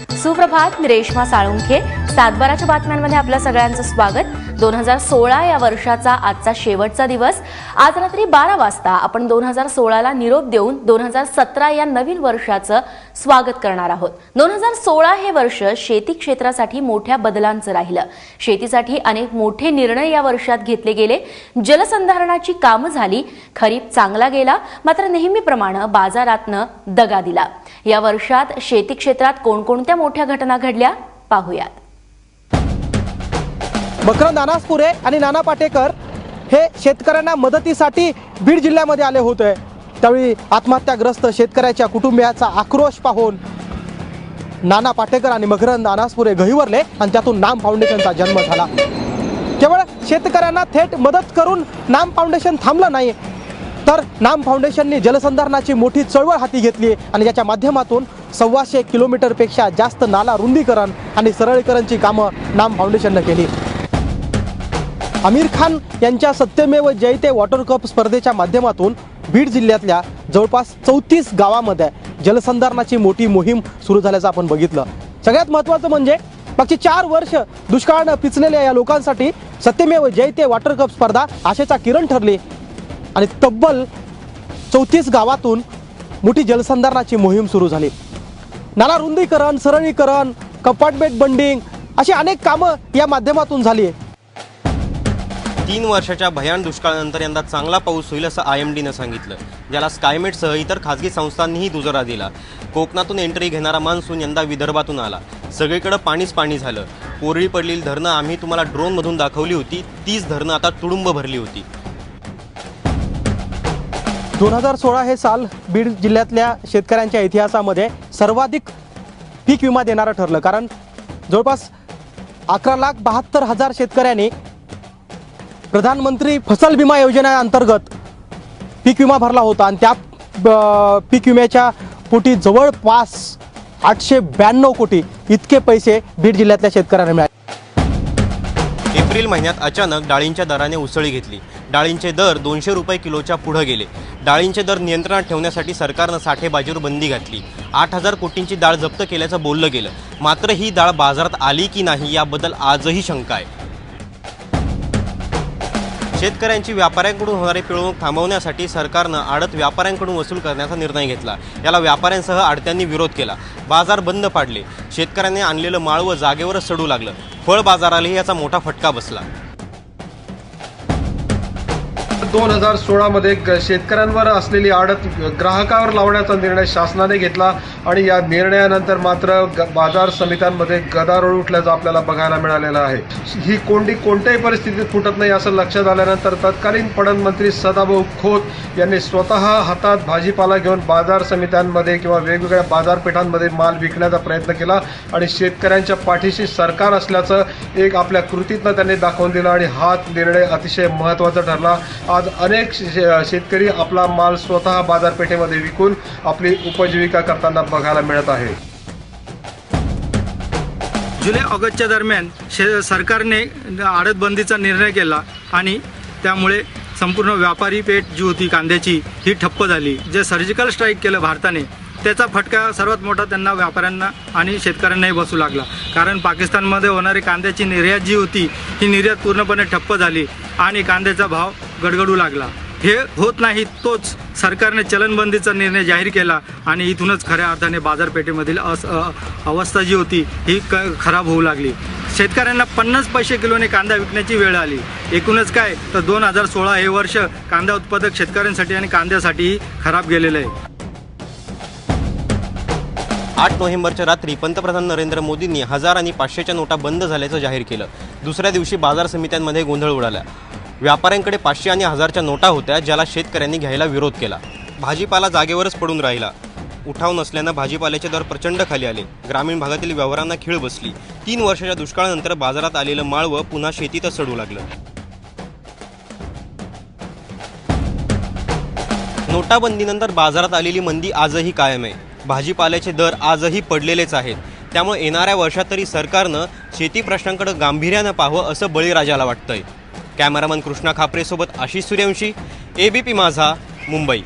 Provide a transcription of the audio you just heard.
सुप्रभात मी रेश्मा साळुंखे. सातबाराच्या बातम्यांमध्ये आपलं सगळ्यांचं स्वागत. दोन हजार सोळा या वर्षाचा आजचा शेवटचा दिवस. आज रात्री बारा वाजता आपण दोन हजार सोळाला निरोप देऊन दोन हजार सतरा या नवीन वर्षाचं स्वागत करणार आहोत. दोन हजार सोळा हे वर्ष शेती क्षेत्रासाठी मोठ्या बदलांचं राहिलं. शेतीसाठी अनेक मोठे निर्णय या वर्षात घेतले गेले. जलसंधारणाची कामं झाली. खरीप चांगला गेला. मात्र नेहमीप्रमाणे बाजारातनं दगा दिला. या वर्षात शेती क्षेत्रात कोणकोणत्या मोठ्या घटना घडल्या पाहूयात. मकरंद अनासपुरे आणि नाना पाटेकर हे शेतकऱ्यांना मदतीसाठी बीड जिल्ह्यामध्ये आले होते. त्यावेळी आत्महत्याग्रस्त शेतकऱ्याच्या कुटुंबियाचा आक्रोश पाहून नाना पाटेकर आणि मकरंद अनासपुरे गहिवरले आणि त्यातून नाम फाउंडेशनचा जन्म झाला. केवळ शेतकऱ्यांना थेट मदत करून नाम फाउंडेशन थांबलं नाही तर नाम फाउंडेशनने जलसंधारणाची मोठी चळवळ हाती घेतली आणि ज्याच्या माध्यमातून सव्वाशे किलोमीटरपेक्षा जास्त नाला रुंदीकरण आणि सरळीकरणची कामं नाम फाउंडेशननं केली. आमिर खान यांच्या सत्यमेव जयते वॉटर कप स्पर्धेच्या माध्यमातून बीड जिल्ह्यातल्या जवळपास चौतीस गावामध्ये जलसंधारणाची मोठी मोहीम सुरू झाल्याचं आपण बघितलं. सगळ्यात महत्त्वाचं म्हणजे मागची चार वर्ष दुष्काळानं पिचलेल्या या लोकांसाठी सत्यमेव जयते वॉटर कप स्पर्धा आशेचा किरण ठरली. आणि तब्बल चौतीस गावातून मोठी जलसंधारणाची मोहीम सुरू झाली. नाला रुंदीकरण सरळीकरण कंपार्टमेंट बंडिंग अशी अनेक कामं या माध्यमातून झाली तीन वर्षाच्या भयान दुष्काळानंतर यंदा चांगला पाऊस होईल असं आय एम डीनं सांगितलं. ज्याला स्कायमेटसह इतर खाजगी संस्थांनीही दुजोरा दिला. कोकणातून एंट्री घेणारा मान्सून यंदा विदर्भातून आला. सगळीकडं पाणीच पाणी झालं. कोरळी पडलेली धरणं आम्ही तुम्हाला ड्रोनमधून दाखवली होती. तीच धरणं आता तुडुंब भरली होती. दोन हजार सोळा हे साल बीड जिल्ह्यातल्या शेतकऱ्यांच्या इतिहासामध्ये सर्वाधिक पीक विमा देणारं ठरलं. कारण जवळपास अकरा लाख बहात्तर हजार शेतकऱ्यांनी प्रधानमंत्री फसल विमा योजनेअंतर्गत पीक विमा भरला होता. आणि त्या ब- पीक विम्याच्या पोटी जवळपास आठशे ब्याण्णव कोटी इतके पैसे बीड जिल्ह्यातल्या शेतकऱ्यांना मिळाले. एप्रिल महिन्यात अचानक डाळींच्या दराने उसळी घेतली. डाळींचे दर दोनशे रुपये किलोच्या पुढे गेले. डाळींचे दर नियंत्रणात ठेवण्यासाठी सरकारनं साठेबाजीवर बंदी घातली. आठ हजार कोटींची डाळ जप्त केल्याचं बोललं गेलं. मात्र ही डाळ बाजारात आली की नाही याबद्दल आजही शंका आहे. शेतकऱ्यांची व्यापाऱ्यांकडून होणारी पिळवणूक थांबवण्यासाठी सरकारनं आडत व्यापाऱ्यांकडून वसूल करण्याचा निर्णय घेतला. याला व्यापाऱ्यांसह आडत्यांनी विरोध केला. बाजार बंद पाडले. शेतकऱ्यांनी आणलेलं माळवं जागेवरच सडू लागलं. फळ बाजारालाही याचा मोठा फटका बसला. दोन हजार सोळामध्ये ग शेतकऱ्यांवर असलेली आडत ग्राहकावर लावण्याचा निर्णय शासनाने घेतला आणि या निर्णयानंतर मात्र ग बाजार समित्यांमध्ये गदारोळ उठल्याचं आपल्याला बघायला मिळालेलं आहे. ही कोंडी कोणत्याही परिस्थितीत फुटत नाही असं लक्षात आल्यानंतर तत्कालीन पणन मंत्री सदाभाऊ खोत यांनी स्वतः हातात भाजीपाला घेऊन बाजार समित्यांमध्ये किंवा वेगवेगळ्या बाजारपेठांमध्ये माल विकण्याचा प्रयत्न केला आणि शेतकऱ्यांच्या पाठीशी सरकार असल्याचं एक आपल्या कृतीतनं त्यांनी दाखवून दिलं आणि हा निर्णय अतिशय महत्त्वाचा ठरला. आज अनेक शे- शेतकरी आपला माल स्वतः बाजारपेठेमध्ये विकून आपली उपजीविका करताना बघायला मिळत आहे. जुलै ऑगस्टच्या दरम्यान शे सरकारने आडतबंदीचा निर्णय केला आणि त्यामुळे संपूर्ण व्यापारी पेठ जी होती कांद्याची ही ठप्प झाली. जे सर्जिकल स्ट्राईक केलं भारताने त्याचा फटका सर्वात मोठा त्यांना व्यापाऱ्यांना आणि शेतकऱ्यांनाही बसू लागला. कारण पाकिस्तानमध्ये होणारी कांद्याची निर्यात जी होती ही निर्यात पूर्णपणे ठप्प झाली आणि कांद्याचा भाव गडगडू लागला. हे होत नाही तोच सरकारने चलनबंदीचा निर्णय जाहीर केला आणि इथूनच खऱ्या अर्थाने बाजारपेठेमधील अस अवस्था जी होती ही क खराब होऊ लागली. शेतकऱ्यांना पन्नास पैसे किलोने कांदा विकण्याची वेळ आली. एकूणच काय तर दोन हजार सोळा हे वर्ष कांदा उत्पादक शेतकऱ्यांसाठी आणि कांद्यासाठीही खराब गेलेलं आहे. आठ नोव्हेंबरच्या रात्री पंतप्रधान नरेंद्र मोदींनी हजार आणि पाचशेच्या नोटा बंद झाल्याचं जाहीर केलं. दुसऱ्या दिवशी बाजार समित्यांमध्ये गोंधळ उडाला. व्यापाऱ्यांकडे पाचशे आणि हजारच्या नोटा होत्या ज्याला शेतकऱ्यांनी घ्यायला विरोध केला. भाजीपाला जागेवरच पडून राहिला. उठाव नसल्यानं भाजीपाल्याचे दर प्रचंड खाली आले. ग्रामीण भागातील व्यवहारांना खीळ बसली. तीन वर्षाच्या दुष्काळानंतर बाजारात आलेलं माळवं पुन्हा शेतीतच सडू लागलं. नोटाबंदीनंतर बाजारात आलेली मंदी आजही कायम आहे. भाजीपाल्याचे दर आजही पडलेलेच आहेत. त्यामुळे येणाऱ्या वर्षात तरी सरकारनं शेती प्रश्नांकडे गांभीर्यानं पाहावं असं बळीराजाला वाटतंय. कॅमेरामन कृष्णा खापरेसोबत आशिष सूर्यवंशी एबीपी माझा मुंबई.